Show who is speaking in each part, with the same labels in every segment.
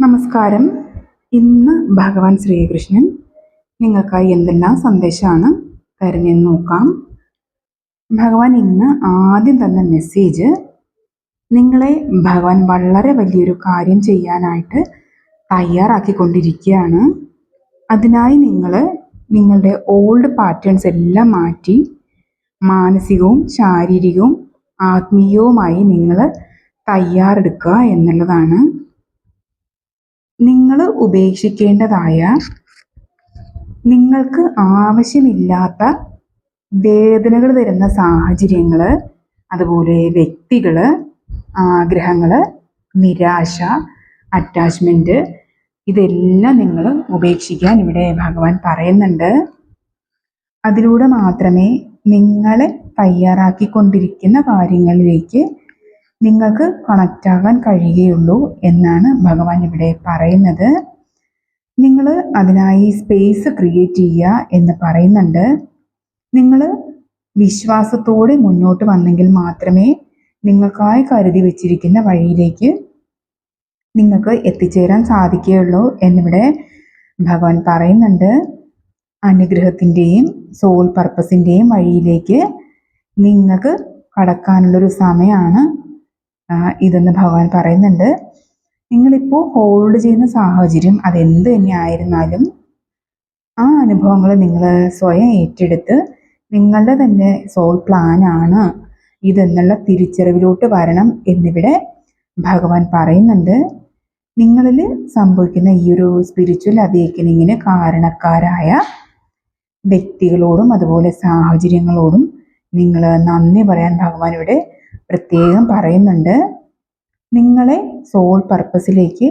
Speaker 1: നമസ്കാരം. ഇന്ന് ഭഗവാൻ ശ്രീകൃഷ്ണൻ നിങ്ങൾക്കായി എന്തെല്ലാം സന്ദേശമാണ് തരുന്നതെന്ന് നോക്കാം. ഭഗവാൻ ഇന്ന് ആദ്യം തന്ന മെസ്സേജ് നിങ്ങളെ ഭഗവാൻ വളരെ വലിയൊരു കാര്യം ചെയ്യാനായിട്ട് തയ്യാറാക്കിക്കൊണ്ടിരിക്കുകയാണ്. അതിനായി നിങ്ങൾ നിങ്ങളുടെ ഓൾഡ് പാറ്റേൺസ് എല്ലാം മാറ്റി മാനസികവും ശാരീരികവും ആത്മീയവുമായി നിങ്ങൾ തയ്യാറെടുക്കുക എന്നുള്ളതാണ്. നിങ്ങൾ ഉപേക്ഷിക്കേണ്ടതായ നിങ്ങൾക്ക് ആവശ്യമില്ലാത്ത വേദനകൾ തരുന്ന സാഹചര്യങ്ങൾ അതുപോലെ വ്യക്തികൾ ആഗ്രഹങ്ങൾ നിരാശ അറ്റാച്ച്മെന്റ് ഇതെല്ലാം നിങ്ങൾ ഉപേക്ഷിക്കാൻ ഇവിടെ ഭഗവാൻ പറയുന്നുണ്ട്. അതിലൂടെ മാത്രമേ നിങ്ങളെ തയ്യാറാക്കിക്കൊണ്ടിരിക്കുന്ന കാര്യങ്ങളിലേക്ക് നിങ്ങൾക്ക് കണക്റ്റ് ആകാൻ കഴിയുകയുള്ളൂ എന്നാണ് ഭഗവാൻ ഇവിടെ പറയുന്നത്. നിങ്ങൾ അതിനായി സ്പേസ് ക്രിയേറ്റ് ചെയ്യുക എന്ന് പറയുന്നുണ്ട്. നിങ്ങൾ വിശ്വാസത്തോടെ മുന്നോട്ട് വന്നെങ്കിൽ മാത്രമേ നിങ്ങൾക്കായി കരുതി വെച്ചിരിക്കുന്ന വഴിയിലേക്ക് നിങ്ങൾക്ക് എത്തിച്ചേരാൻ സാധിക്കുകയുള്ളൂ എന്നിവിടെ ഭഗവാൻ പറയുന്നുണ്ട്. അനുഗ്രഹത്തിന്റെയും സോൾ പർപ്പസിന്റെയും വഴിയിലേക്ക് നിങ്ങൾക്ക് കടക്കാനുള്ളൊരു സമയമാണ് ഇതെന്ന് ഭഗവാൻ പറയുന്നുണ്ട്. നിങ്ങളിപ്പോൾ ഹോൾഡ് ചെയ്യുന്ന സാഹചര്യം അതെന്ത് തന്നെ ആയിരുന്നാലും ആ അനുഭവങ്ങൾ നിങ്ങൾ സ്വയം ഏറ്റെടുത്ത് നിങ്ങളുടെ തന്നെ സോൾ പ്ലാൻ ആണ്. ഇതെന്നുള്ള തിരിച്ചറിവിലോട്ട് വരണം എന്നിവിടെ ഭഗവാൻ പറയുന്നുണ്ട്. നിങ്ങളിൽ സംഭവിക്കുന്ന ഈ ഒരു സ്പിരിച്വൽ അവേക്കനിങ്ങിന് കാരണക്കാരായ വ്യക്തികളോടും അതുപോലെ സാഹചര്യങ്ങളോടും നിങ്ങൾ നന്ദി പറയാൻ ഭഗവാൻ ഇവിടെ പ്രത്യേകം പറയുന്നുണ്ട്. നിങ്ങളെ സോൾ പർപ്പസിലേക്ക്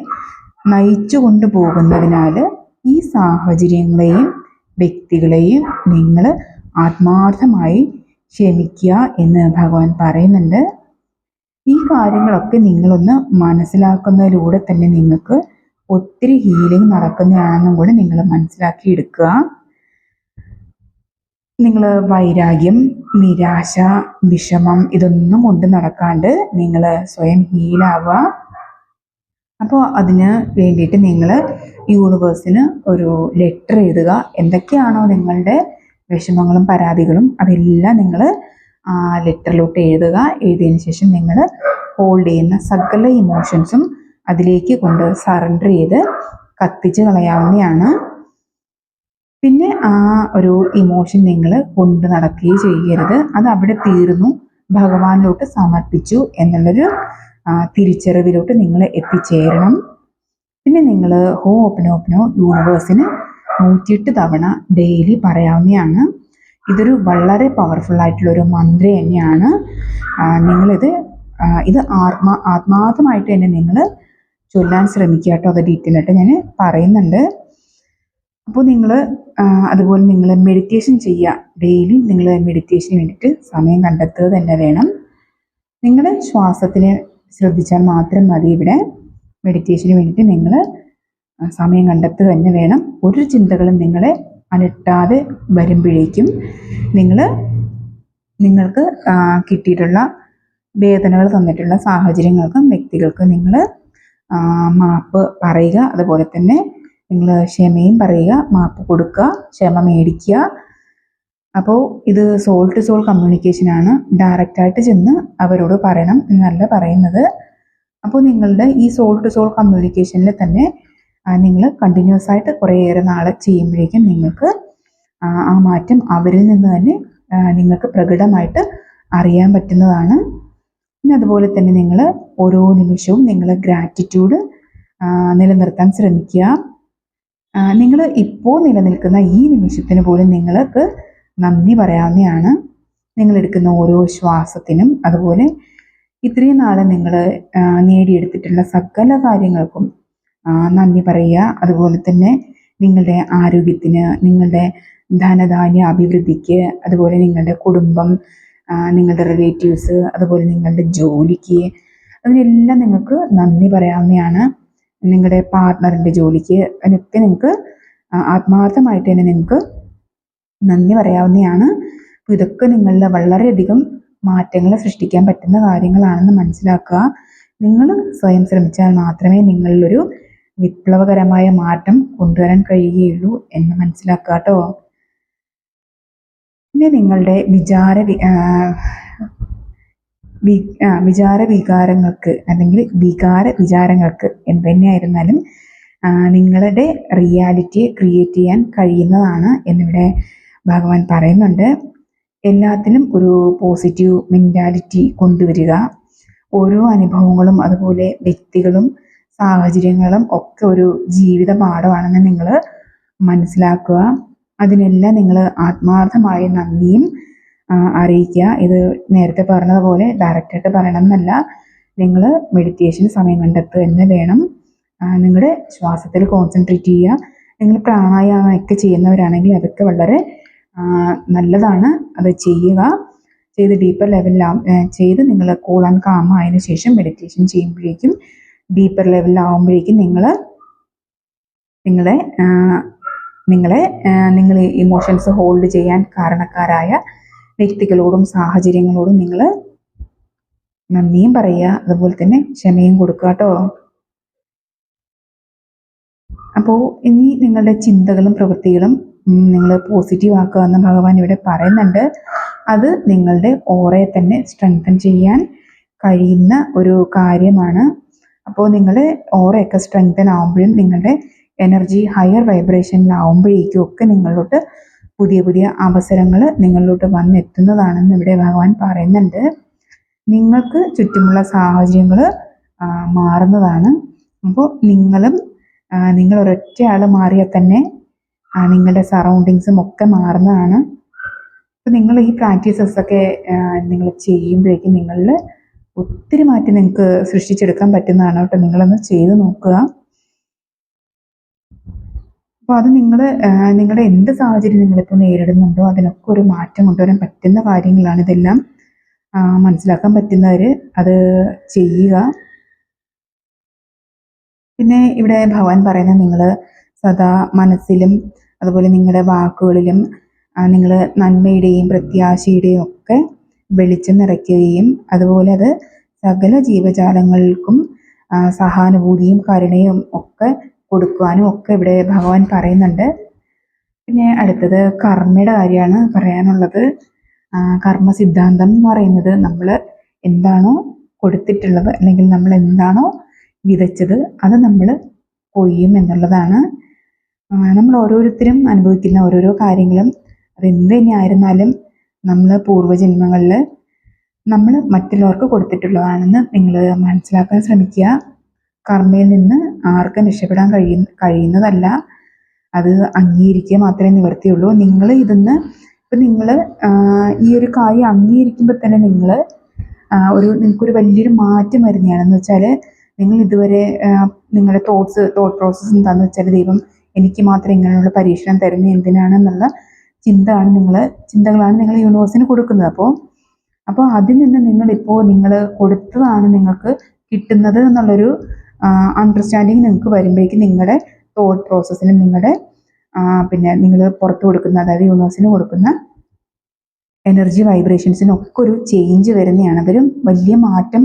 Speaker 1: നയിച്ചു കൊണ്ടുപോകുന്നതിനാൽ ഈ സാഹചര്യങ്ങളെയും വ്യക്തികളെയും നിങ്ങൾ ആത്മാർത്ഥമായി ക്ഷമിക്കുക എന്ന് ഭഗവാൻ പറയുന്നുണ്ട്. ഈ കാര്യങ്ങളൊക്കെ നിങ്ങളൊന്ന് മനസ്സിലാക്കുന്നതിലൂടെ തന്നെ നിങ്ങൾക്ക് ഒത്തിരി ഹീലിംഗ് നടക്കുന്നതാണെന്നും കൂടി നിങ്ങൾ മനസ്സിലാക്കി എടുക്കുക നിങ്ങൾ വൈരാഗ്യം നിരാശ വിഷമം ഇതൊന്നും കൊണ്ട് നടക്കാണ്ട് നിങ്ങൾ സ്വയം ഹീലാവുക അപ്പോൾ അതിന് വേണ്ടിയിട്ട് നിങ്ങൾ യൂണിവേഴ്സിന് ഒരു ലെറ്റർ എഴുതുക. എന്തൊക്കെയാണോ നിങ്ങളുടെ വിഷമങ്ങളും പരാതികളും അതെല്ലാം നിങ്ങൾ ആ ലെറ്ററിലോട്ട് എഴുതുക. എഴുതിയതിന് ശേഷം നിങ്ങൾ ഹോൾഡ് ചെയ്യുന്ന സകല ഇമോഷൻസും അതിലേക്ക് കൊണ്ട് സറണ്ടർ ചെയ്ത് കത്തിച്ച് കളയാവുന്നതാണ് പിന്നെ ആ ഒരു ഇമോഷൻ നിങ്ങൾ കൊണ്ട് നടക്കുകയും ചെയ്യരുത്. അത് അവിടെ തീർന്നു. ഭഗവാനിലോട്ട് സമർപ്പിച്ചു എന്നുള്ളൊരു തിരിച്ചറിവിലോട്ട് നിങ്ങൾ എത്തിച്ചേരണം. പിന്നെ നിങ്ങൾ ഹോ ഓപ്പനോ ഓപ്പനോ യൂണിവേഴ്സിന് നൂറ്റിയെട്ട് തവണ ഡെയിലി പറയാവുന്നതാണ്. ഇതൊരു വളരെ പവർഫുൾ ആയിട്ടുള്ള ഒരു മന്ത്രി തന്നെയാണ് നിങ്ങളിത് ഇത് ആത്മാ ആത്മാർത്ഥമായിട്ട് തന്നെ നിങ്ങൾ ചൊല്ലാൻ ശ്രമിക്കുക കേട്ടോ. അത് ഡീറ്റെയിൽ ആയിട്ട് ഞാൻ പറയുന്നുണ്ട്. അപ്പോൾ നിങ്ങൾ അതുപോലെ നിങ്ങൾ മെഡിറ്റേഷൻ ചെയ്യുക ഡെയിലി നിങ്ങൾ മെഡിറ്റേഷന് വേണ്ടിയിട്ട് സമയം കണ്ടെത്തുക തന്നെ വേണം. നിങ്ങൾ ശ്വാസത്തിനെ ശ്രദ്ധിച്ചാൽ മാത്രം മതി ഇവിടെ. മെഡിറ്റേഷന് വേണ്ടിയിട്ട് നിങ്ങൾ സമയം കണ്ടെത്തുക തന്നെ വേണം. ഒരു ചിന്തകളും നിങ്ങളെ അലട്ടാതെ വരുമ്പോഴേക്കും നിങ്ങൾ നിങ്ങൾക്ക് കിട്ടിയിട്ടുള്ള വേദനകൾ തന്നിട്ടുള്ള സാഹചര്യങ്ങൾക്കും വ്യക്തികൾക്കും നിങ്ങൾ മാപ്പ് പറയുക. അതുപോലെ തന്നെ നിങ്ങൾ ക്ഷമയും പറയുക മാപ്പ് കൊടുക്കുക ക്ഷമ മേടിക്കുക. അപ്പോൾ ഇത് സോൾ ടു സോൾ കമ്മ്യൂണിക്കേഷനാണ് ഡയറക്റ്റായിട്ട് ചെന്ന് അവരോട് പറയണം. എന്നല്ല പറയുന്നത്. അപ്പോൾ നിങ്ങളുടെ ഈ സോൾ ടു സോൾ കമ്മ്യൂണിക്കേഷനിൽ തന്നെ നിങ്ങൾ കണ്ടിന്യൂസ് ആയിട്ട് കുറേയേറെ നാളെ ചെയ്യുമ്പോഴേക്കും നിങ്ങൾക്ക് ആ മാറ്റം അവരിൽ നിന്ന് തന്നെ നിങ്ങൾക്ക് പ്രകടമായിട്ട് അറിയാൻ പറ്റുന്നതാണ്. പിന്നെ അതുപോലെ തന്നെ നിങ്ങൾ ഓരോ നിമിഷവും നിങ്ങൾ ഗ്രാറ്റിറ്റ്യൂഡ് നിലനിർത്താൻ ശ്രമിക്കുക. നിങ്ങൾ ഇപ്പോൾ നിലനിൽക്കുന്ന ഈ നിമിഷത്തിന് പോലും നിങ്ങൾക്ക് നന്ദി പറയാവുന്നതാണ്. നിങ്ങൾ എടുക്കുന്ന ഓരോ ശ്വാസത്തിനും അതുപോലെ ഇത്രയും നാൾ നിങ്ങൾ നേടിയെടുത്തിട്ടുള്ള സകല കാര്യങ്ങൾക്കും നന്ദി പറയുക. അതുപോലെ തന്നെ നിങ്ങളുടെ ആരോഗ്യത്തിന് നിങ്ങളുടെ ധനധാന്യ അഭിവൃദ്ധിക്ക് അതുപോലെ നിങ്ങളുടെ കുടുംബം നിങ്ങളുടെ റിലേറ്റീവ്സ് അതുപോലെ നിങ്ങളുടെ ജോലിക്ക് അതിനെല്ലാം നിങ്ങൾക്ക് നന്ദി പറയാവുന്നതാണ്. നിങ്ങളുടെ പാർട്ട്ണറിന്റെ ജോലിക്ക് അതിനൊക്കെ നിങ്ങൾക്ക് ആത്മാർത്ഥമായിട്ട് തന്നെ നിങ്ങൾക്ക് നന്ദി പറയാവുന്നതാണ്. ഇതൊക്കെ നിങ്ങളുടെ വളരെയധികം മാറ്റങ്ങൾ സൃഷ്ടിക്കാൻ പറ്റുന്ന കാര്യങ്ങളാണെന്ന് മനസ്സിലാക്കുക. നിങ്ങൾ സ്വയം ശ്രമിച്ചാൽ മാത്രമേ നിങ്ങളിലൊരു വിപ്ലവകരമായ മാറ്റം കൊണ്ടുവരാൻ കഴിയുകയുള്ളൂ എന്ന് മനസ്സിലാക്കാട്ടോ കേട്ടോ. പിന്നെ നിങ്ങളുടെ വിചാര വിചാര വികാരങ്ങൾക്ക് അല്ലെങ്കിൽ വികാര വിചാരങ്ങൾക്ക് എന്ത് തന്നെയായിരുന്നാലും നിങ്ങളുടെ റിയാലിറ്റി ക്രിയേറ്റ് ചെയ്യാൻ കഴിയുന്നതാണ് എന്നിവിടെ ഭഗവാൻ പറയുന്നുണ്ട്. എല്ലാത്തിനും ഒരു പോസിറ്റീവ് മെന്റാലിറ്റി കൊണ്ടുവരിക. ഓരോ അനുഭവങ്ങളും അതുപോലെ വ്യക്തികളും സാഹചര്യങ്ങളും ഒക്കെ ഒരു ജീവിത പാഠമാണെന്ന് നിങ്ങൾ മനസ്സിലാക്കുക. അതിനെല്ലാം നിങ്ങൾ ആത്മാർത്ഥമായ നന്ദിയും അറിയിക്കുക. ഇത് നേരത്തെ പറഞ്ഞതുപോലെ ഡയറക്റ്റായിട്ട് പറയണം എന്നല്ല നിങ്ങൾ മെഡിറ്റേഷൻ സമയം കണ്ടെത്തുക തന്നെ വേണം. നിങ്ങളുടെ ശ്വാസത്തിൽ കോൺസെൻട്രേറ്റ് ചെയ്യുക. നിങ്ങൾ പ്രാണായാമം ഒക്കെ ചെയ്യുന്നവരാണെങ്കിൽ അതൊക്കെ വളരെ നല്ലതാണ്. അത് ചെയ്യുക. ചെയ്ത് ഡീപ്പർ ലെവലിലാവും ചെയ്ത് നിങ്ങൾ കൂൾ ആൻഡ് കാം ആയതിനു ശേഷം മെഡിറ്റേഷൻ ചെയ്യുമ്പോഴേക്കും ഡീപ്പർ ലെവലിലാവുമ്പോഴേക്കും നിങ്ങൾ നിങ്ങളെ നിങ്ങളെ നിങ്ങൾ ഇമോഷൻസ് ഹോൾഡ് ചെയ്യാൻ കാരണക്കാരായ വ്യക്തികളോടും സാഹചര്യങ്ങളോടും നിങ്ങൾ നന്ദിയും പറയുക. അതുപോലെ തന്നെ ക്ഷമയും കൊടുക്കുക കേട്ടോ. അപ്പോൾ ഇനി നിങ്ങളുടെ ചിന്തകളും പ്രവൃത്തികളും നിങ്ങൾ പോസിറ്റീവ് ആക്കുക എന്ന് ഭഗവാൻ ഇവിടെ പറയുന്നുണ്ട്. അത് നിങ്ങളുടെ ഓറയെ തന്നെ സ്ട്രെങ്തൻ ചെയ്യാൻ കഴിയുന്ന ഒരു കാര്യമാണ്. അപ്പോൾ നിങ്ങളുടെ ഓറയൊക്കെ സ്ട്രെങ്തൻ ആവുമ്പോഴും നിങ്ങളുടെ എനർജി ഹയർ വൈബ്രേഷനിലാവുമ്പോഴേക്കും ഒക്കെ നിങ്ങളിലോട്ട് പുതിയ പുതിയ അവസരങ്ങൾ നിങ്ങളിലോട്ട് വന്നെത്തുന്നതാണെന്ന് ഇവിടെ ഭഗവാൻ പറയുന്നുണ്ട്. നിങ്ങൾക്ക് ചുറ്റുമുള്ള സാഹചര്യങ്ങൾ മാറുന്നതാണ്. അപ്പോൾ നിങ്ങളും നിങ്ങൾ ഒരൊറ്റ ആൾ മാറിയാൽ തന്നെ നിങ്ങളുടെ സറൗണ്ടിങ്സും ഒക്കെ മാറുന്നതാണ്. അപ്പോൾ നിങ്ങൾ ഈ പ്രാക്ടീസസ് ഒക്കെ നിങ്ങൾ ചെയ്യുമ്പോഴേക്കും നിങ്ങളിൽ ഒത്തിരി മാറ്റി നിങ്ങൾക്ക് സൃഷ്ടിച്ചെടുക്കാൻ പറ്റുന്നതാണ് കേട്ടോ. നിങ്ങളൊന്ന് ചെയ്തു നോക്കുക. അപ്പോൾ അത് നിങ്ങൾ നിങ്ങളുടെ എന്ത് സാഹചര്യം നിങ്ങളിപ്പോൾ നേരിടുന്നുണ്ടോ? അതിനൊക്കെ ഒരു മാറ്റം കൊണ്ടുവരാൻ പറ്റുന്ന കാര്യങ്ങളാണ് ഇതെല്ലാം. മനസ്സിലാക്കാൻ പറ്റുന്നവര് അത് ചെയ്യുക. പിന്നെ ഇവിടെ ഭഗവാൻ പറയുന്നത് നിങ്ങൾ സദാ മനസ്സിലും അതുപോലെ നിങ്ങളുടെ വാക്കുകളിലും നിങ്ങൾ നന്മയുടെയും പ്രത്യാശയുടെയും ഒക്കെ വെളിച്ചം നിറയ്ക്കുകയും അതുപോലെ അത് സകല ജീവജാലങ്ങൾക്കും സഹാനുഭൂതിയും കരുണയും ഒക്കെ കൊടുക്കുവാനും ഒക്കെ ഇവിടെ ഭഗവാൻ പറയുന്നുണ്ട്. പിന്നെ അടുത്തത് കർമ്മയുടെ കാര്യമാണ് പറയാനുള്ളത്. കർമ്മ സിദ്ധാന്തം എന്ന് പറയുന്നത് നമ്മൾ എന്താണോ കൊടുത്തിട്ടുള്ളത് അല്ലെങ്കിൽ നമ്മൾ എന്താണോ വിതച്ചത് അത് നമ്മൾ കൊയ്യും എന്നുള്ളതാണ്. നമ്മൾ ഓരോരുത്തരും അനുഭവിക്കുന്ന ഓരോരോ കാര്യങ്ങളും അതെന്ത് തന്നെ ആയിരുന്നാലും നമ്മൾ പൂർവജന്മങ്ങളിൽ നമ്മൾ മറ്റുള്ളവർക്ക് കൊടുത്തിട്ടുള്ളതാണെന്ന് നിങ്ങൾ മനസ്സിലാക്കാൻ ശ്രമിക്കുക. കർമ്മയിൽ നിന്ന് ആർക്കും രക്ഷപ്പെടാൻ കഴിയ കഴിയുന്നതല്ല. അത് അംഗീകരിക്കുക മാത്രമേ നിവർത്തിയുള്ളൂ നിങ്ങൾ ഇതിന്ന് ഇപ്പം നിങ്ങൾ ഈ ഒരു കാര്യം അംഗീകരിക്കുമ്പോൾ തന്നെ നിങ്ങൾ ഒരു നിങ്ങൾക്കൊരു വലിയൊരു മാറ്റം വരുന്നതാണെന്ന് വെച്ചാൽ നിങ്ങൾ ഇതുവരെ നിങ്ങളുടെ തോട്ട്സ് തോട്ട് പ്രോസസ്സ് എന്താണെന്ന് വെച്ചാൽ ദൈവം എനിക്ക് മാത്രം ഇങ്ങനെയുള്ള പരീക്ഷണം തരുന്നത് എന്തിനാണെന്നുള്ള ചിന്തയാണ് നിങ്ങൾ ചിന്തകളാണ് നിങ്ങൾ യൂണിവേഴ്സിന് കൊടുക്കുന്നത്. അപ്പോൾ അപ്പോൾ അതിൽ നിന്ന് നിങ്ങളിപ്പോൾ നിങ്ങൾ കൊടുത്തതാണ് നിങ്ങൾക്ക് കിട്ടുന്നത് എന്നുള്ളൊരു അണ്ടർസ്റ്റാൻഡിങ് നിങ്ങൾക്ക് വരുമ്പോഴേക്കും നിങ്ങളുടെ തോട്ട് പ്രോസസ്സിലും നിങ്ങളുടെ പിന്നെ നിങ്ങൾ പുറത്ത് കൊടുക്കുന്ന അതായത് യൂണിവേഴ്സിന് കൊടുക്കുന്ന എനർജി വൈബ്രേഷൻസിനൊക്കെ ഒരു ചേഞ്ച് വരുന്നതാണ്. അതൊരു വലിയ മാറ്റം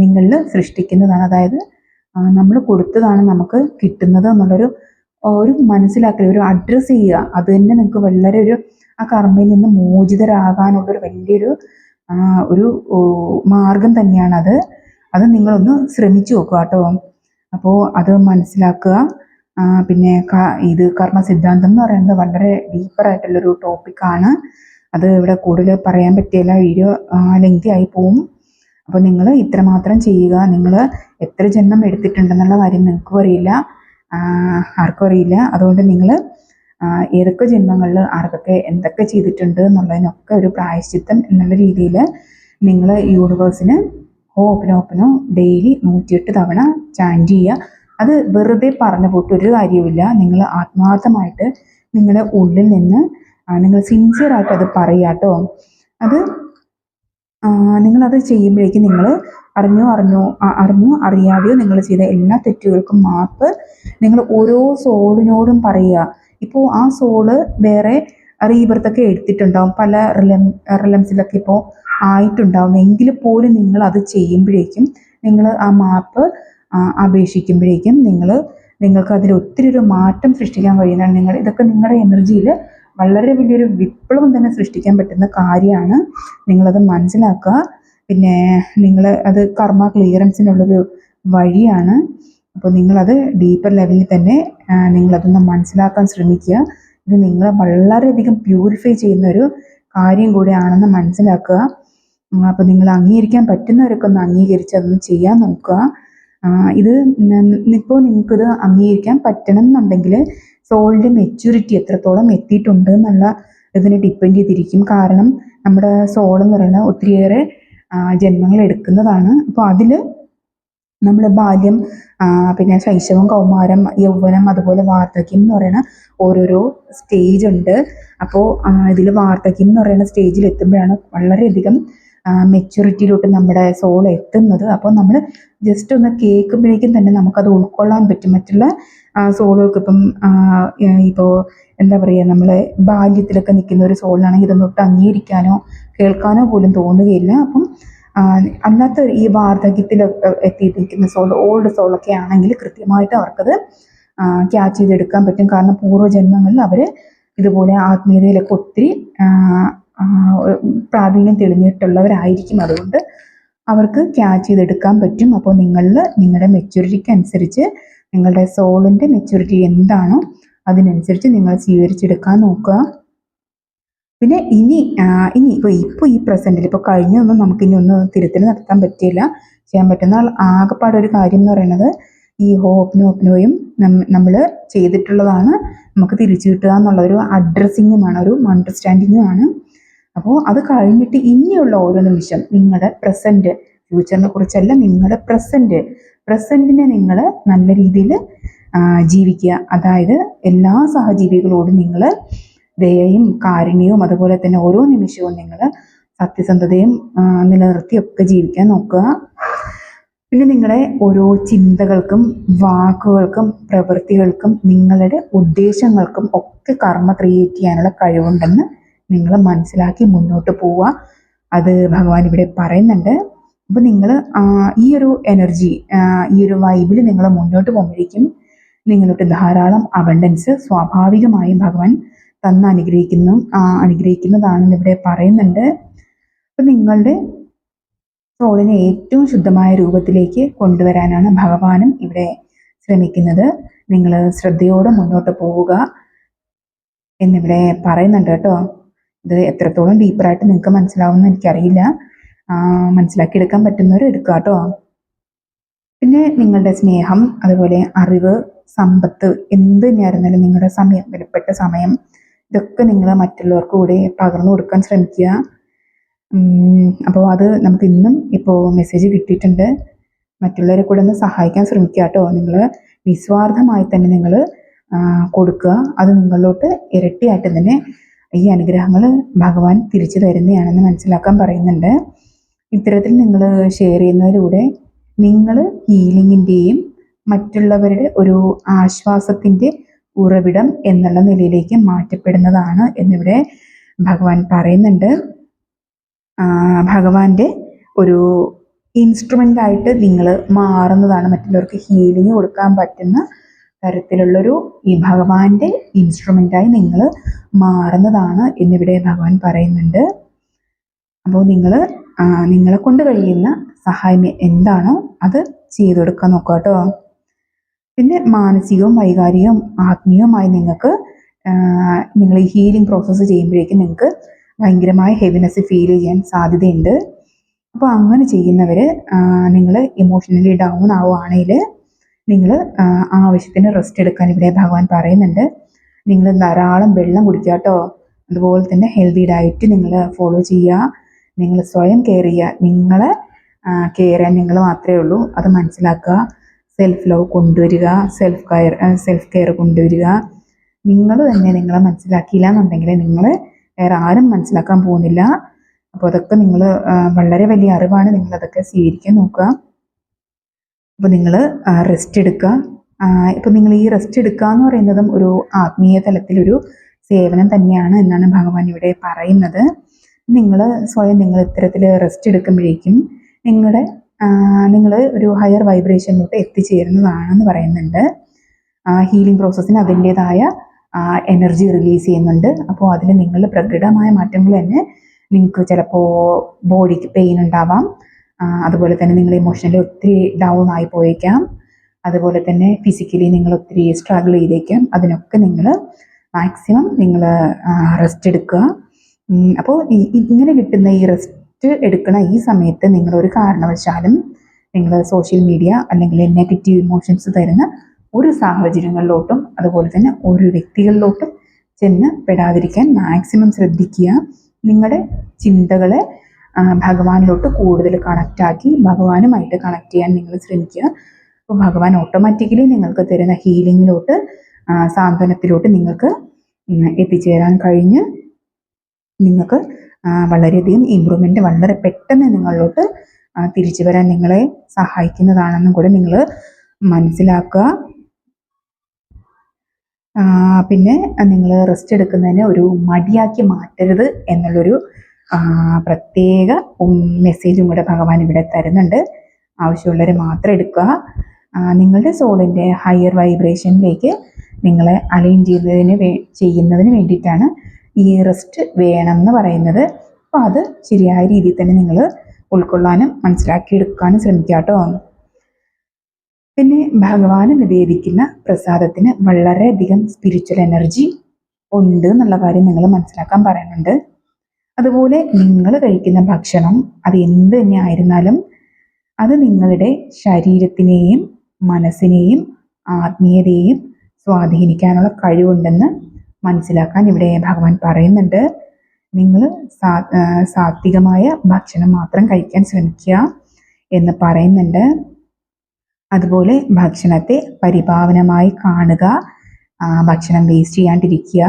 Speaker 1: നിങ്ങളിൽ സൃഷ്ടിക്കുന്നതാണ്. അതായത് നമ്മൾ കൊടുത്തതാണ് നമുക്ക് കിട്ടുന്നത് എന്നുള്ളൊരു ഒരു മനസ്സിലാക്കൽ ഒരു അഡ്രസ്സ് ചെയ്യുക. അത് തന്നെ നിങ്ങൾക്ക് വളരെ ഒരു ആ കർമ്മയിൽ നിന്ന് മോചിതരാകാനുള്ളൊരു വലിയൊരു ഒരു മാർഗം തന്നെയാണത്. അത് നിങ്ങളൊന്ന് ശ്രമിച്ചു നോക്കുക കേട്ടോ. അപ്പോൾ അത് മനസ്സിലാക്കുക. പിന്നെ ഇത് കർമ്മ സിദ്ധാന്തം എന്ന് പറയുന്നത് വളരെ ഡീപ്പറായിട്ടുള്ളൊരു ടോപ്പിക്കാണ് അത് ഇവിടെ കൂടുതൽ പറയാൻ പറ്റിയില്ല. വീഡിയോ ലെങ്തി ആയി പോവും. അപ്പോൾ നിങ്ങൾ ഇത്രമാത്രം ചെയ്യുക. നിങ്ങൾ എത്ര ജന്മം എടുത്തിട്ടുണ്ടെന്നുള്ള കാര്യം നിങ്ങൾക്കും അറിയില്ല. ആർക്കും അറിയില്ല. അതുകൊണ്ട് നിങ്ങൾ ഏതൊക്കെ ജന്മങ്ങളിൽ ആർക്കൊക്കെ എന്തൊക്കെ ചെയ്തിട്ടുണ്ട് എന്നുള്ളതിനൊക്കെ ഒരു പ്രായശ്ചിത്തം എന്നുള്ള രീതിയിൽ നിങ്ങൾ യൂണിവേഴ്സിന് ഓപ്പനോ ഓപ്പനോ ഡെയിലി നൂറ്റിയെട്ട് തവണ ചാന്റ് ചെയ്യുക അത് വെറുതെ പറഞ്ഞു പോയിട്ട് ഒരു കാര്യവുമില്ല നിങ്ങൾ ആത്മാർത്ഥമായിട്ട് നിങ്ങളുടെ ഉള്ളിൽ നിന്ന് നിങ്ങൾ സിൻസിയറായിട്ട് അത് പറയുക കേട്ടോ അത് നിങ്ങളത് ചെയ്യുമ്പോഴേക്കും നിങ്ങൾ അറിഞ്ഞോ അറിഞ്ഞോ അറിഞ്ഞോ അറിയാതെയോ നിങ്ങൾ ചെയ്ത എല്ലാ തെറ്റുകൾക്കും മാപ്പ് നിങ്ങൾ ഓരോ സോളിനോടും പറയുക ഇപ്പോൾ ആ സോൾ വേറെ റീബർത്തൊക്കെ എടുത്തിട്ടുണ്ടാവും പല റിലം റിലംസിലൊക്കെ ഇപ്പോൾ ആയിട്ടുണ്ടാവും. എങ്കിൽ പോലും നിങ്ങൾ അത് ചെയ്യുമ്പോഴേക്കും നിങ്ങൾ ആ മാപ്പ് അപേക്ഷിക്കുമ്പോഴേക്കും നിങ്ങൾ നിങ്ങൾക്ക് അതിൽ ഒത്തിരി ഒരു മാറ്റം സൃഷ്ടിക്കാൻ കഴിയുന്നതാണ്. നിങ്ങൾ ഇതൊക്കെ നിങ്ങളുടെ എനർജിയിൽ വളരെ വലിയൊരു വിപ്ലവം തന്നെ സൃഷ്ടിക്കാൻ പറ്റുന്ന കാര്യമാണ്. നിങ്ങളത് മനസ്സിലാക്കുക. പിന്നെ നിങ്ങൾ അത് കർമ്മ ക്ലിയറൻസിനുള്ളൊരു വഴിയാണ്. അപ്പോൾ നിങ്ങളത് ഡീപ്പർ ലെവലിൽ തന്നെ നിങ്ങളതൊന്ന് മനസ്സിലാക്കാൻ ശ്രമിക്കുക. ഇത് നിങ്ങളെ വളരെയധികം പ്യൂരിഫൈ ചെയ്യുന്ന ഒരു കാര്യം കൂടിയാണെന്ന് മനസ്സിലാക്കുക. അപ്പോൾ നിങ്ങൾ അംഗീകരിക്കാൻ പറ്റുന്നവരൊക്കെ ഒന്ന് അംഗീകരിച്ച് അതൊന്ന് ചെയ്യാൻ നോക്കുക. ഇത് ഇപ്പോൾ നിങ്ങൾക്കിത് അംഗീകരിക്കാൻ പറ്റണം എന്നുണ്ടെങ്കിൽ സോളിന്റെ മെച്യൂരിറ്റി എത്രത്തോളം എത്തിയിട്ടുണ്ട് എന്നുള്ള ഇതിനെ ഡിപ്പെൻഡ് ചെയ്തിരിക്കും. കാരണം നമ്മുടെ സോൾ എന്ന് പറയുന്നത് ഒത്തിരിയേറെ ജന്മങ്ങൾ എടുക്കുന്നതാണ്. അപ്പോൾ അതിൽ നമ്മൾ ബാല്യം പിന്നെ ശൈശവം കൗമാരം യൗവനം അതുപോലെ വാർദ്ധക്യം എന്ന് പറയുന്ന ഓരോരോ സ്റ്റേജ് ഉണ്ട്. അപ്പോൾ ഇതിൽ വാർദ്ധക്യം എന്ന് പറയുന്ന സ്റ്റേജിൽ എത്തുമ്പോഴാണ് വളരെയധികം മെച്യൂരിറ്റിയിലോട്ട് നമ്മുടെ സോൾ എത്തുന്നത്. അപ്പോൾ നമ്മൾ ജസ്റ്റ് ഒന്ന് കേൾക്കുമ്പോഴേക്കും തന്നെ നമുക്കത് ഉൾക്കൊള്ളാൻ പറ്റും. മറ്റുള്ള സോളുകൾക്ക് ഇപ്പം ഇപ്പോൾ എന്താ പറയുക നമ്മൾ ബാല്യത്തിലൊക്കെ നിൽക്കുന്ന ഒരു സോളിനാണെങ്കിൽ ഇതൊന്നും ഒട്ട് അംഗീകരിക്കാനോ കേൾക്കാനോ പോലും തോന്നുകയില്ല. അപ്പം അല്ലാത്ത ഈ വാർദ്ധക്യത്തിൽ എത്തിയിരിക്കുന്ന സോൾ ഓൾഡ് സോളൊക്കെ ആണെങ്കിൽ കൃത്യമായിട്ട് അവർക്കത് ക്യാച്ച് ചെയ്തെടുക്കാൻ പറ്റും. കാരണം പൂർവജന്മങ്ങളിൽ അവർ ഇതുപോലെ ആത്മീയതയിലൊക്കെ ഒത്തിരി പ്രാവീണ്യം തെളിഞ്ഞിട്ടുള്ളവരായിരിക്കും. അതുകൊണ്ട് അവർക്ക് ക്യാച്ച് ചെയ്തെടുക്കാൻ പറ്റും. അപ്പോൾ നിങ്ങൾ നിങ്ങളുടെ മെച്യൂരിറ്റിക്ക് അനുസരിച്ച് നിങ്ങളുടെ സോളിന്റെ മെച്യൂരിറ്റി എന്താണോ അതിനനുസരിച്ച് നിങ്ങൾ സ്വീകരിച്ചെടുക്കാൻ നോക്കുക. പിന്നെ ഇനി ഇനി ഇപ്പോൾ ഇപ്പോൾ ഈ പ്രസന്റിൽ ഇപ്പോൾ കഴിഞ്ഞതൊന്നും നമുക്ക് ഇനി ഒന്ന് തിരുത്തൽ നടത്താൻ പറ്റില്ല ചെയ്യാൻ പറ്റുന്ന ആകെപ്പാടെ ഒരു കാര്യം എന്ന് പറയുന്നത് ഈ ഹോപ്നോ ഓപ്നോയും നമ്മൾ ചെയ്തിട്ടുള്ളതാണ് നമുക്ക് തിരിച്ചു കിട്ടുക എന്നുള്ള ഒരു അഡ്രസ്സിങ്ങുമാണ് ഒരു അണ്ടർസ്റ്റാൻഡിങ്ങുമാണ് അപ്പോൾ അത് കഴിഞ്ഞിട്ട് ഇനിയുള്ള ഓരോ നിമിഷം നിങ്ങളുടെ പ്രസന്റ് ഫ്യൂച്ചറിനെ കുറിച്ചല്ല നിങ്ങളുടെ പ്രസന്റ് പ്രസന്റിനെ നിങ്ങൾ നല്ല രീതിയിൽ ജീവിക്കുക. അതായത് എല്ലാ സഹജീവികളോടും നിങ്ങൾ ദയയും കാരുണ്യവും അതുപോലെ തന്നെ ഓരോ നിമിഷവും നിങ്ങൾ സത്യസന്ധതയും നിലനിർത്തിയൊക്കെ ജീവിക്കാൻ നോക്കുക. പിന്നെ നിങ്ങളെ ഓരോ ചിന്തകൾക്കും വാക്കുകൾക്കും പ്രവൃത്തികൾക്കും നിങ്ങളുടെ ഉദ്ദേശങ്ങൾക്കും ഒക്കെ കർമ്മ ക്രിയേറ്റ് ചെയ്യാനുള്ള കഴിവുണ്ടെന്ന് നിങ്ങൾ മനസ്സിലാക്കി മുന്നോട്ട് പോവുക അത് ഭഗവാൻ ഇവിടെ പറയുന്നുണ്ട്. അപ്പം നിങ്ങൾ ഈ ഒരു എനർജി ഈ ഒരു വൈബിൽ നിങ്ങൾ മുന്നോട്ട് പോകുമ്പോഴേക്കും നിങ്ങളുടെ ധാരാളം അബണ്ടൻസ് സ്വാഭാവികമായും ഭഗവാൻ തന്ന് അനുഗ്രഹിക്കുന്നു അനുഗ്രഹിക്കുന്നതാണെന്ന് ഇവിടെ പറയുന്നുണ്ട്. അപ്പം നിങ്ങളുടെ സോളിനെ ഏറ്റവും ശുദ്ധമായ രൂപത്തിലേക്ക് കൊണ്ടുവരാനാണ് ഭഗവാനും ഇവിടെ ശ്രമിക്കുന്നത്. നിങ്ങൾ ശ്രദ്ധയോടെ മുന്നോട്ട് പോവുക എന്നിവിടെ പറയുന്നുണ്ട് കേട്ടോ. ഇത് എത്രത്തോളം ഡീപ്പറായിട്ട് നിങ്ങൾക്ക് മനസ്സിലാവുമെന്ന് എനിക്കറിയില്ല. മനസ്സിലാക്കി മനസ്സിലാക്കിയെടുക്കാൻ പറ്റുന്നവർ എടുക്കുക കേട്ടോ പിന്നെ നിങ്ങളുടെ സ്നേഹം അതുപോലെ അറിവ് സമ്പത്ത് എന്ത് തന്നെയായിരുന്നാലും നിങ്ങളുടെ സമയം വിലപ്പെട്ട സമയം ഇതൊക്കെ നിങ്ങൾ മറ്റുള്ളവർക്ക് കൂടെ പകർന്നു കൊടുക്കാൻ ശ്രമിക്കുക. അപ്പോൾ അത് നമുക്ക് ഇന്നും ഇപ്പോൾ മെസ്സേജ് കിട്ടിയിട്ടുണ്ട്. മറ്റുള്ളവരെ കൂടെ ഒന്ന് സഹായിക്കാൻ ശ്രമിക്കുക കേട്ടോ. നിങ്ങൾ നിസ്വാർത്ഥമായി തന്നെ നിങ്ങൾ കൊടുക്കുക. അത് നിങ്ങളിലോട്ട് ഇരട്ടിയായിട്ട് തന്നെ ഈ അനുഗ്രഹങ്ങൾ ഭഗവാൻ തിരിച്ചു തരുന്നതാണെന്ന് മനസ്സിലാക്കാൻ പറയുന്നുണ്ട്. ഇത്തരത്തിൽ നിങ്ങൾ ഷെയർ ചെയ്യുന്നതിലൂടെ നിങ്ങൾ ഹീലിങ്ങിന്റെയും മറ്റുള്ളവരുടെ ഒരു ആശ്വാസത്തിന്റെ ഉറവിടം എന്നുള്ള നിലയിലേക്ക് മാറ്റപ്പെടുന്നതാണ് എന്നിവിടെ ഭഗവാൻ പറയുന്നുണ്ട്. ഭഗവാന്റെ ഒരു ഇൻസ്ട്രുമെന്റായിട്ട് നിങ്ങൾ മാറുന്നതാണ് മറ്റുള്ളവർക്ക് ഹീലിംഗ് കൊടുക്കാൻ പറ്റുന്ന തരത്തിലുള്ളൊരു ഈ ഭഗവാന്റെ ഇൻസ്ട്രുമെന്റായി നിങ്ങൾ മാറുന്നതാണ് എന്നിവിടെ ഭഗവാൻ പറയുന്നുണ്ട്. അപ്പോൾ നിങ്ങൾ നിങ്ങളെ കൊണ്ട് കഴിയുന്ന സഹായം എന്താണോ അത് ചെയ്തു കൊടുക്കാൻ നോക്കുക കേട്ടോ. പിന്നെ മാനസികവും വൈകാരികവും ആത്മീയവുമായി നിങ്ങൾക്ക് നിങ്ങൾ ഈ ഹീലിംഗ് പ്രോസസ്സ് ചെയ്യുമ്പോഴേക്കും നിങ്ങൾക്ക് ഭയങ്കരമായ ഹെവിനെസ് ഫീൽ ചെയ്യാൻ സാധ്യതയുണ്ട്. അപ്പോൾ അങ്ങനെ ചെയ്യുന്നവർ നിങ്ങൾ ഇമോഷണലി ഡൗൺ ആവുകയാണെങ്കിൽ നിങ്ങൾ ആവശ്യത്തിന് റെസ്റ്റ് എടുക്കാൻ ഇവിടെ ഭഗവാൻ പറയുന്നുണ്ട്. നിങ്ങൾ ധാരാളം വെള്ളം കുടിക്കുക കേട്ടോ അതുപോലെ തന്നെ ഹെൽത്തി ഡയറ്റ് നിങ്ങൾ ഫോളോ ചെയ്യുക. നിങ്ങൾ സ്വയം കെയർ ചെയ്യുക. നിങ്ങളെ കെയർ ചെയ്യാൻ നിങ്ങൾ മാത്രമേ ഉള്ളൂ. അത് മനസ്സിലാക്കുക. സെൽഫ് ലവ് കൊണ്ടുവരിക. സെൽഫ് കെയർ സെൽഫ് കെയർ കൊണ്ടുവരിക. നിങ്ങൾ തന്നെ നിങ്ങളെ മനസ്സിലാക്കിയില്ല എന്നുണ്ടെങ്കിൽ നിങ്ങൾ വേറെ ആരും മനസ്സിലാക്കാൻ പോകുന്നില്ല. അപ്പോൾ അതൊക്കെ നിങ്ങൾ വളരെ വലിയ അറിവാണ് നിങ്ങളതൊക്കെ സ്വീകരിക്കാൻ നോക്കുക. അപ്പോൾ നിങ്ങൾ റെസ്റ്റ് എടുക്കുക ഇപ്പോൾ നിങ്ങൾ ഈ റെസ്റ്റ് എടുക്കുക എന്ന് പറയുന്നതും ഒരു ആത്മീയ തലത്തിലൊരു സേവനം തന്നെയാണ് എന്നാണ് ഭഗവാൻ ഇവിടെ പറയുന്നത്. നിങ്ങൾ സ്വയം നിങ്ങൾ ഇത്തരത്തിൽ റെസ്റ്റ് എടുക്കുമ്പോഴേക്കും നിങ്ങളുടെ നിങ്ങൾ ഒരു ഹയർ വൈബ്രേഷനിലോട്ട് എത്തിച്ചേരുന്നതാണെന്ന് പറയുന്നുണ്ട്. ഹീലിംഗ് പ്രോസസ്സിന് അതിന്റേതായ എനർജി റിലീസ് ചെയ്യുന്നുണ്ട്. അപ്പോൾ അതിൽ നിങ്ങൾ പ്രകടമായ മാറ്റങ്ങൾ തന്നെ നിങ്ങൾക്ക് ചിലപ്പോൾ ബോഡിക്ക് പെയിൻ ഉണ്ടാവാം. അതുപോലെ തന്നെ നിങ്ങൾ ഇമോഷണലി ഒത്തിരി ഡൗൺ ആയി പോയേക്കാം. അതുപോലെ തന്നെ ഫിസിക്കലി നിങ്ങൾ ഒത്തിരി സ്ട്രഗിൾ ചെയ്തേക്കാം. അതിനൊക്കെ നിങ്ങൾ മാക്സിമം നിങ്ങൾ റെസ്റ്റ് എടുക്കുക. അപ്പോൾ ഇങ്ങനെ കിട്ടുന്ന ഈ റെസ്റ്റ് എടുക്കുന്ന ഈ സമയത്ത് നിങ്ങൾ ഒരു കാരണവശാലും നിങ്ങൾ സോഷ്യൽ മീഡിയ അല്ലെങ്കിൽ നെഗറ്റീവ് ഇമോഷൻസ് തരുന്ന ഒരു സാഹചര്യങ്ങളിലോട്ടും അതുപോലെ തന്നെ ഒരു വ്യക്തികളിലോട്ടും ചെന്ന് പെടാതിരിക്കാൻ മാക്സിമം ശ്രദ്ധിക്കുക. നിങ്ങളുടെ ചിന്തകളെ ഭഗവാനിലോട്ട് കൂടുതൽ കണക്റ്റാക്കി ഭഗവാനുമായിട്ട് കണക്ട് ചെയ്യാൻ നിങ്ങൾ ശ്രമിക്കുക. അപ്പോൾ ഭഗവാൻ ഓട്ടോമാറ്റിക്കലി നിങ്ങൾക്ക് തരുന്ന ഹീലിങ്ങിലോട്ട് സാന്ത്വനത്തിലോട്ട് നിങ്ങൾക്ക് എത്തിച്ചേരാൻ കഴിഞ്ഞ് നിങ്ങൾക്ക് വളരെയധികം ഇമ്പ്രൂവ്മെന്റ് വളരെ പെട്ടെന്ന് നിങ്ങളിലോട്ട് തിരിച്ചു വരാൻ നിങ്ങളെ സഹായിക്കുന്നതാണെന്നും കൂടെ നിങ്ങൾ മനസ്സിലാക്കുക. പിന്നെ നിങ്ങൾ റെസ്റ്റ് എടുക്കുന്നതിനെ ഒരു മടിയാക്കി മാറ്റരുത് എന്നുള്ളൊരു പ്രത്യേക മെസ്സേജും കൂടെ ഭഗവാൻ ഇവിടെ തരുന്നുണ്ട്. ആവശ്യമുള്ളവർ മാത്രം എടുക്കുക. നിങ്ങളുടെ സോളിന്റെ ഹയർ വൈബ്രേഷനിലേക്ക് നിങ്ങളെ അലൈൻ ചെയ്യുന്നതിന് വേ ചെയ്യുന്നതിന് വേണ്ടിയിട്ടാണ് ഈ റെസ്റ്റ് വേണം എന്ന് പറയുന്നത്. അപ്പോൾ അത് ശരിയായ രീതിയിൽ തന്നെ നിങ്ങൾ ഉൾക്കൊള്ളാനും മനസ്സിലാക്കിയെടുക്കാനും ശ്രമിക്കുക കേട്ടോ. പിന്നെ ഭഗവാന് നിവേദിക്കുന്ന പ്രസാദത്തിന് വളരെയധികം സ്പിരിച്വൽ എനർജി ഉണ്ട് എന്നുള്ള കാര്യം നിങ്ങൾ മനസ്സിലാക്കാൻ പറയുന്നുണ്ട്. അതുപോലെ നിങ്ങൾ കഴിക്കുന്ന ഭക്ഷണം അത് എന്ത് തന്നെ ആയിരുന്നാലും അത് നിങ്ങളുടെ ശരീരത്തിനെയും മനസ്സിനെയും ആത്മീയതയെയും സ്വാധീനിക്കാനുള്ള കഴിവുണ്ടെന്ന് മനസ്സിലാക്കാൻ ഇവിടെ ഭഗവാൻ പറയുന്നുണ്ട്. നിങ്ങൾ സാ സാത്വികമായ ഭക്ഷണം മാത്രം കഴിക്കാൻ ശ്രമിക്കുക എന്ന് പറയുന്നുണ്ട്. അതുപോലെ ഭക്ഷണത്തെ പരിപാവനമായി കാണുക ഭക്ഷണം വേസ്റ്റ് ചെയ്യാണ്ടിരിക്കുക.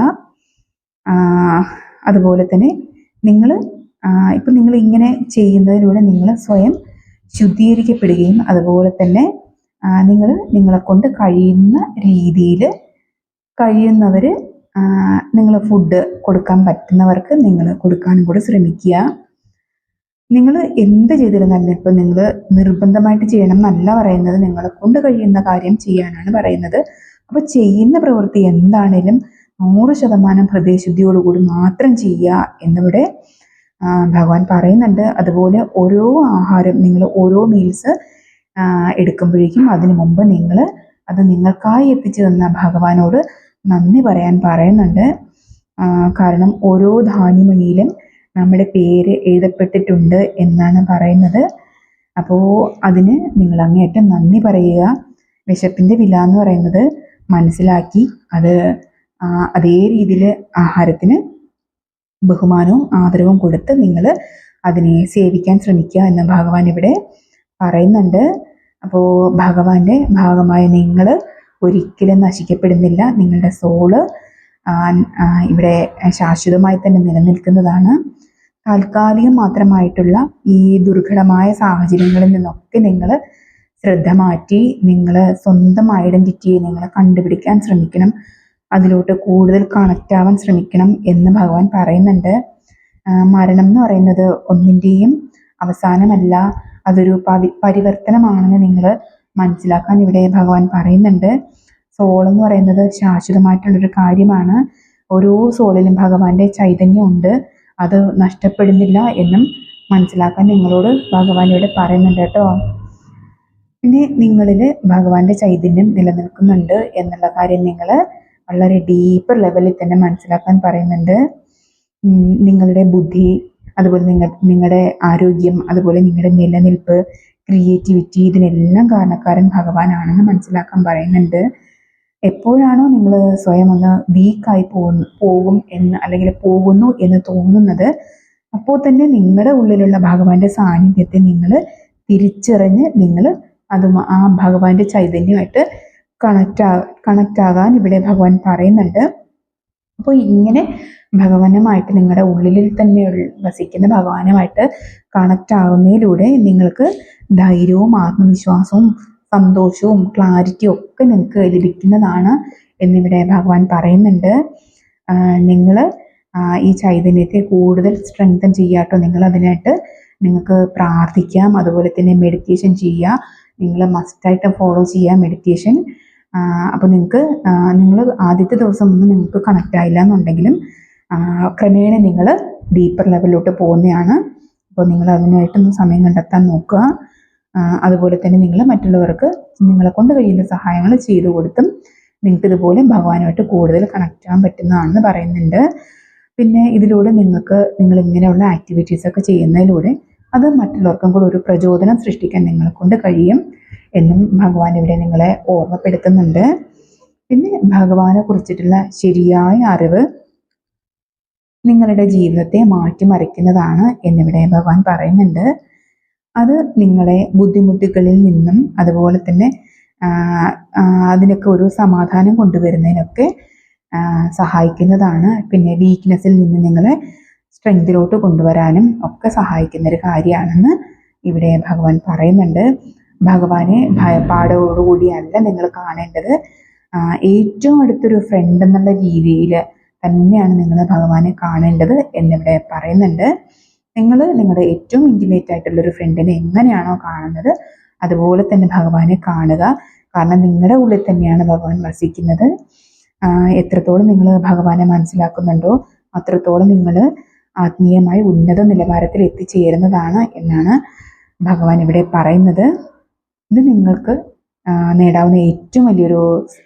Speaker 1: അതുപോലെ തന്നെ നിങ്ങൾ ഇപ്പം നിങ്ങൾ ഇങ്ങനെ ചെയ്യുന്നതിലൂടെ നിങ്ങൾ സ്വയം ശുദ്ധീകരിക്കപ്പെടുകയും അതുപോലെ തന്നെ നിങ്ങൾ നിങ്ങളെ കൊണ്ട് കഴിയുന്ന രീതിയിൽ കഴിയുന്നവർ നിങ്ങൾ ഫുഡ് കൊടുക്കാൻ പറ്റുന്നവർക്ക് നിങ്ങൾ കൊടുക്കാനും കൂടെ ശ്രമിക്കുക. നിങ്ങൾ എന്ത് ചെയ്തിരുന്നാലും ഇപ്പം നിങ്ങൾ നിർബന്ധമായിട്ട് ചെയ്യണം എന്നല്ല പറയുന്നത്. നിങ്ങളെ കൊണ്ട് കഴിയുന്ന കാര്യം ചെയ്യാനാണ് പറയുന്നത്. അപ്പോൾ ചെയ്യുന്ന പ്രവൃത്തി എന്താണേലും നൂറ് ശതമാനം ഹൃദയശുദ്ധിയോടുകൂടി മാത്രം ചെയ്യുക എന്നിവിടെ ഭഗവാൻ പറയുന്നുണ്ട്. അതുപോലെ ഓരോ ആഹാരം നിങ്ങൾ ഓരോ മീൽസ് എടുക്കുമ്പോഴേക്കും അതിനു മുമ്പ് നിങ്ങൾ അത് നിങ്ങൾക്കായി എത്തിച്ചു തന്ന ഭഗവാനോട് നന്ദി പറയാൻ പറയുന്നുണ്ട്. കാരണം ഓരോ ധാന്യമണിയിലും നമ്മുടെ പേര് എഴുതപ്പെട്ടിട്ടുണ്ട് എന്നാണ് പറയുന്നത്. അപ്പോൾ അതിന് നിങ്ങൾ അങ്ങേയറ്റം നന്ദി പറയുക. വിശപ്പിന്റെ വില എന്ന് പറയുന്നത് മനസ്സിലാക്കി അത് അതേ രീതിയിൽ ആഹാരത്തിന് ബഹുമാനവും ആദരവും കൊടുത്ത് നിങ്ങൾ അതിനെ സേവിക്കാൻ ശ്രമിക്കുക എന്ന് ഭഗവാൻ ഇവിടെ പറയുന്നുണ്ട്. അപ്പോൾ ഭഗവാന്റെ ഭാഗമായ നിങ്ങൾ ഒരിക്കലും നശിക്കപ്പെടുന്നില്ല. നിങ്ങളുടെ സോൾ ഇവിടെ ശാശ്വതമായി തന്നെ നിലനിൽക്കുന്നതാണ്. താൽക്കാലികം മാത്രമായിട്ടുള്ള ഈ ദുർഘടമായ സാഹചര്യങ്ങളിൽ നിന്നൊക്കെ നിങ്ങൾ ശ്രദ്ധ മാറ്റി നിങ്ങൾ സ്വന്തം ഐഡന്റിറ്റിയെ നിങ്ങൾ കണ്ടുപിടിക്കാൻ ശ്രമിക്കണം. അതിലോട്ട് കൂടുതൽ കണക്റ്റ് ആവാൻ ശ്രമിക്കണം എന്ന് ഭഗവാൻ പറയുന്നുണ്ട്. മരണം എന്ന് പറയുന്നത് ഒന്നിന്റെയും അവസാനമല്ല അതൊരു പവി പരിവർത്തനമാണെന്ന് നിങ്ങൾ മനസ്സിലാക്കാൻ ഇവിടെ ഭഗവാൻ പറയുന്നുണ്ട്. സോൾ എന്ന് പറയുന്നത് ശാശ്വതമായിട്ടുള്ളൊരു കാര്യമാണ്. ഓരോ സോളിലും ഭഗവാന്റെ ചൈതന്യമുണ്ട്. അത് നഷ്ടപ്പെടുന്നില്ല എന്നും മനസ്സിലാക്കാൻ നിങ്ങളോട് ഭഗവാൻ ഇവിടെ പറയുന്നുണ്ട് കേട്ടോ. പിന്നെ നിങ്ങളിൽ ഭഗവാന്റെ ചൈതന്യം നിലനിൽക്കുന്നുണ്ട് എന്നുള്ള കാര്യം നിങ്ങൾ വളരെ ഡീപ്പർ ലെവലിൽ തന്നെ മനസ്സിലാക്കാൻ പറയുന്നുണ്ട്. നിങ്ങളുടെ ബുദ്ധി അതുപോലെ നിങ്ങൾ നിങ്ങളുടെ ആരോഗ്യം അതുപോലെ നിങ്ങളുടെ നിലനിൽപ്പ് ക്രിയേറ്റിവിറ്റി ഇതിനെല്ലാം കാരണക്കാരൻ ഭഗവാനാണെന്ന് മനസ്സിലാക്കാൻ പറയുന്നുണ്ട്. എപ്പോഴാണോ നിങ്ങൾ സ്വയം ഒന്ന് വീക്കായി പോകുന്നു പോകും എന്ന് അല്ലെങ്കിൽ പോകുന്നു എന്ന് തോന്നുന്നത് അപ്പോൾ തന്നെ നിങ്ങളുടെ ഉള്ളിലുള്ള ഭഗവാന്റെ സാന്നിധ്യത്തെ നിങ്ങൾ തിരിച്ചറിഞ്ഞ് നിങ്ങൾ അത് ആ ഭഗവാന്റെ ചൈതന്യമായിട്ട് കണക്റ്റ് ആ ഇവിടെ ഭഗവാൻ പറയുന്നുണ്ട്. അപ്പോൾ ഇങ്ങനെ ഭഗവാനുമായിട്ട് നിങ്ങളുടെ ഉള്ളിൽ തന്നെ വസിക്കുന്ന ഭഗവാനുമായിട്ട് കണക്റ്റ് ആകുന്നതിലൂടെ നിങ്ങൾക്ക് ധൈര്യവും ആത്മവിശ്വാസവും സന്തോഷവും ക്ലാരിറ്റിയും ഒക്കെ നിങ്ങൾക്ക് ലഭിക്കുന്നതാണ് എന്നിവിടെ ഭഗവാൻ പറയുന്നുണ്ട്. നിങ്ങൾ ഈ ചൈതന്യത്തെ കൂടുതൽ സ്ട്രെങ്തൻ ചെയ്യാട്ടോ നിങ്ങൾ അതിനായിട്ട് നിങ്ങൾക്ക് പ്രാർത്ഥിക്കാം. അതുപോലെ തന്നെ മെഡിറ്റേഷൻ ചെയ്യുക. നിങ്ങൾ മസ്റ്റായിട്ട് ഫോളോ ചെയ്യുക മെഡിറ്റേഷൻ അപ്പോൾ നിങ്ങൾക്ക് നിങ്ങൾ ആദ്യത്തെ ദിവസം ഒന്നും നിങ്ങൾക്ക് കണക്റ്റ് ആയില്ല എന്നുണ്ടെങ്കിലും ക്രമേണ നിങ്ങൾ ഡീപ്പർ ലെവലിലോട്ട് പോകുന്നതാണ് അപ്പോൾ നിങ്ങൾ അതിനായിട്ടൊന്ന് സമയം കണ്ടെത്താൻ നോക്കുക. അതുപോലെ തന്നെ നിങ്ങൾ മറ്റുള്ളവർക്ക് നിങ്ങളെ കൊണ്ട് കഴിയുന്ന സഹായങ്ങൾ ചെയ്തു കൊടുത്തും നിങ്ങൾക്ക് ഇതുപോലെ ഭഗവാനുമായിട്ട് കൂടുതൽ കണക്റ്റ് ആകാൻ പറ്റുന്നതാണെന്ന് പറയുന്നുണ്ട്. പിന്നെ ഇതിലൂടെ നിങ്ങൾക്ക് നിങ്ങൾ ഇങ്ങനെയുള്ള ആക്ടിവിറ്റീസ് ഒക്കെ ചെയ്യുന്നതിലൂടെ അത് മറ്റുള്ളവർക്കും കൂടെ ഒരു പ്രചോദനം സൃഷ്ടിക്കാൻ നിങ്ങളെ കൊണ്ട് കഴിയും. എന്നും ഭഗവാൻ ഇവിടെ നിങ്ങളെ ഓർമ്മപ്പെടുത്തുന്നുണ്ട്. പിന്നെ ഭഗവാനെ കുറിച്ചിട്ടുള്ള ശരിയായ അറിവ് നിങ്ങളുടെ ജീവിതത്തെ മാറ്റിമറിക്കുന്നതാണ് എന്നിവിടെ ഭഗവാൻ പറയുന്നുണ്ട്. അത് നിങ്ങളെ ബുദ്ധിമുട്ടുകളിൽ നിന്നും അതുപോലെ തന്നെ അതിനൊക്കെ ഒരു സമാധാനം കൊണ്ടുവരുന്നതിനൊക്കെ സഹായിക്കുന്നതാണ്. പിന്നെ വീക്ക്നെസ്സിൽ നിന്ന് നിങ്ങളെ സ്ട്രെങ്തിലോട്ട് കൊണ്ടുവരാനും ഒക്കെ സഹായിക്കുന്ന ഒരു കാര്യമാണെന്ന് ഇവിടെ ഭഗവാൻ പറയുന്നുണ്ട്. ഭഗവാനെ ഭയപ്പാടോടുകൂടിയല്ല നിങ്ങൾ കാണേണ്ടത്. ഏറ്റവും അടുത്തൊരു ഫ്രണ്ട് എന്നുള്ള രീതിയിൽ തന്നെയാണ് നിങ്ങൾ ഭഗവാനെ കാണേണ്ടത് എന്നിവിടെ പറയുന്നുണ്ട്. നിങ്ങൾ നിങ്ങളുടെ ഏറ്റവും ഇന്റിമേറ്റ് ആയിട്ടുള്ള ഒരു ഫ്രണ്ടിനെ എങ്ങനെയാണോ കാണുന്നത് അതുപോലെ തന്നെ ഭഗവാനെ കാണുക. കാരണം നിങ്ങളുടെ ഉള്ളിൽ തന്നെയാണ് ഭഗവാൻ വസിക്കുന്നത്. എത്രത്തോളം നിങ്ങൾ ഭഗവാനെ മനസ്സിലാക്കുന്നുണ്ടോ അത്രത്തോളം നിങ്ങൾ ആത്മീയമായി ഉന്നത നിലവാരത്തിൽ എത്തിച്ചേരുന്നതാണ് എന്നാണ് ഭഗവാൻ ഇവിടെ പറയുന്നത്. ഇത് നിങ്ങൾക്ക് നേടാവുന്ന ഏറ്റവും വലിയൊരു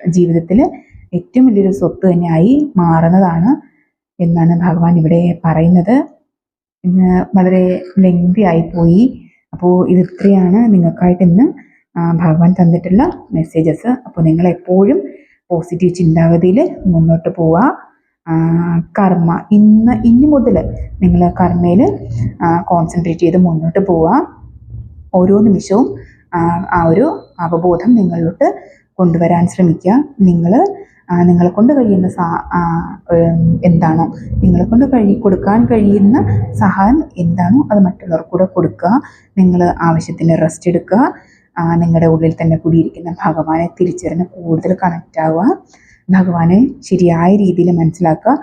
Speaker 1: ജീവിതത്തിൽ ഏറ്റവും വലിയൊരു സ്വത്ത് തന്നെയായി മാറുന്നതാണ് എന്നാണ് ഭഗവാൻ ഇവിടെ പറയുന്നത്. ഇന്ന് വളരെ ലെങ്തി ആയിപ്പോയി അപ്പോൾ ഇത് ഇത്രയാണ് നിങ്ങൾക്കായിട്ട് ഇന്ന് ഭഗവാൻ തന്നിട്ടുള്ള മെസ്സേജസ് അപ്പോൾ നിങ്ങൾ എപ്പോഴും പോസിറ്റീവ് ചിന്താഗതിയിൽ മുന്നോട്ട് പോവുക കർമ്മ. ഇന്ന് ഇനി മുതൽ നിങ്ങൾ കർമ്മയിൽ കോൺസെൻട്രേറ്റ് ചെയ്ത് മുന്നോട്ട് പോവുക ഓരോ നിമിഷവും ആ, ഒരു അവബോധം നിങ്ങളിലോട്ട് കൊണ്ടുവരാൻ ശ്രമിക്കുക. നിങ്ങൾ നിങ്ങളെ കൊണ്ട് കഴിയുന്ന സാ എന്താണോ നിങ്ങളെ കൊണ്ട് കഴി കൊടുക്കാൻ കഴിയുന്ന സഹായം എന്താണോ അത് മറ്റുള്ളവർക്ക് കൂടെ കൊടുക്കുക. നിങ്ങൾ ആവശ്യത്തിന് റെസ്റ്റ് എടുക്കുക. നിങ്ങളുടെ ഉള്ളിൽ തന്നെ കൂടിയിരിക്കുന്ന ഭഗവാനെ തിരിച്ചറിഞ്ഞ് കൂടുതൽ കണക്റ്റ് ആവുക. ഭഗവാനെ ശരിയായ രീതിയിൽ മനസ്സിലാക്കുക.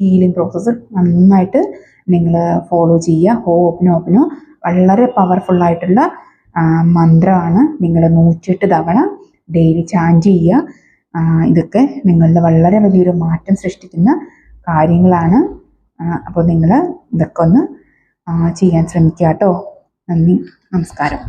Speaker 1: ഹീലിംഗ് പ്രോസസ്സ് നന്നായിട്ട് നിങ്ങൾ ഫോളോ ചെയ്യുക. ഹോ ഓപ്പനോ ഓപ്പനോ വളരെ പവർഫുള്ളായിട്ടുള്ള മന്ത്രമാണ് നിങ്ങൾ നൂറ്റിയെട്ട് തവണ ഡെയിലി ചാഞ്ച് ചെയ്യുക. ഇതൊക്കെ നിങ്ങളുടെ വളരെ വലിയൊരു മാറ്റം സൃഷ്ടിക്കുന്ന കാര്യങ്ങളാണ്. അപ്പോൾ നിങ്ങൾ ഇതൊക്കെ ഒന്ന് ചെയ്യാൻ ശ്രമിക്കുക കേട്ടോ. നന്ദി നമസ്കാരം.